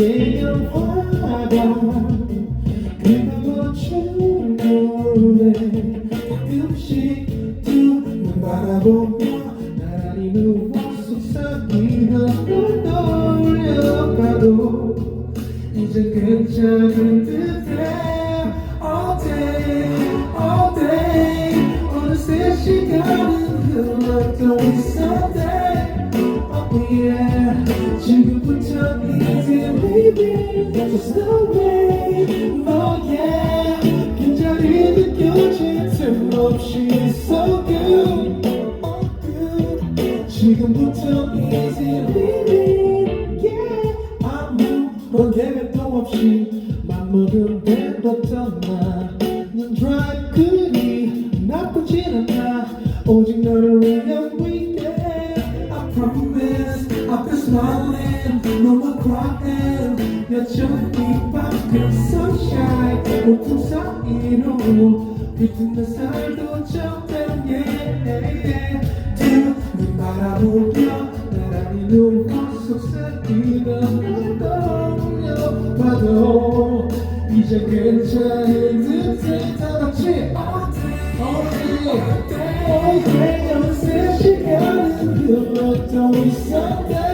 영화가 그리고 충분해 가끔씩 두눈 바라보며 나란히 누워 속삭이며 널 떠올려봐도 이제 괜찮은 듯해. All day, all day 어느새 시간은 흘러도 있었대 지금부터 easy living Yeah 아무런 계획도 없이 맘먹은 대로 떠나 넌 drive 그리 나쁘진 않아 오직 너를 위한 weekend I promise I've been smiling No more crying 여 전히 밝은 sunshine 옷통 사이로 비튼 내 살도 적당 yeah 두눈 바라보며 나란히 누워 속삭이며 널 떠올려 봐도 이제 괜찮은 듯해 다 같이 어디 어디 어느새 시간은 흘러도 있었대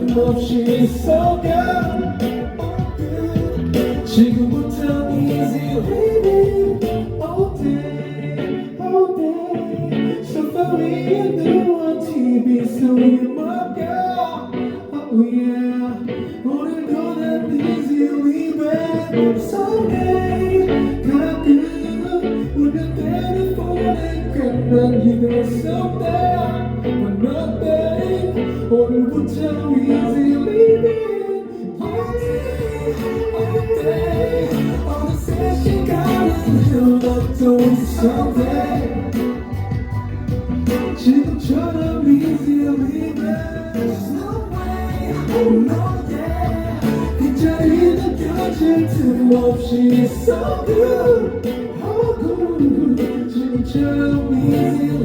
느껴질 틈 없이 속아 지금부터 easy baby all day all day 소파위에 누워 TV 속에 먹어 oh yeah 오늘도 난 easy living someday 가끔 울면 telephone 괜한 기대 속대 But nothing 오늘부터 easy living all day 어느새 시간은 흘러도 있었대 지금처럼 easy living There's no way oh no yeah 굉장히 느껴질 틈 없이 So good oh good 지금처럼 easy living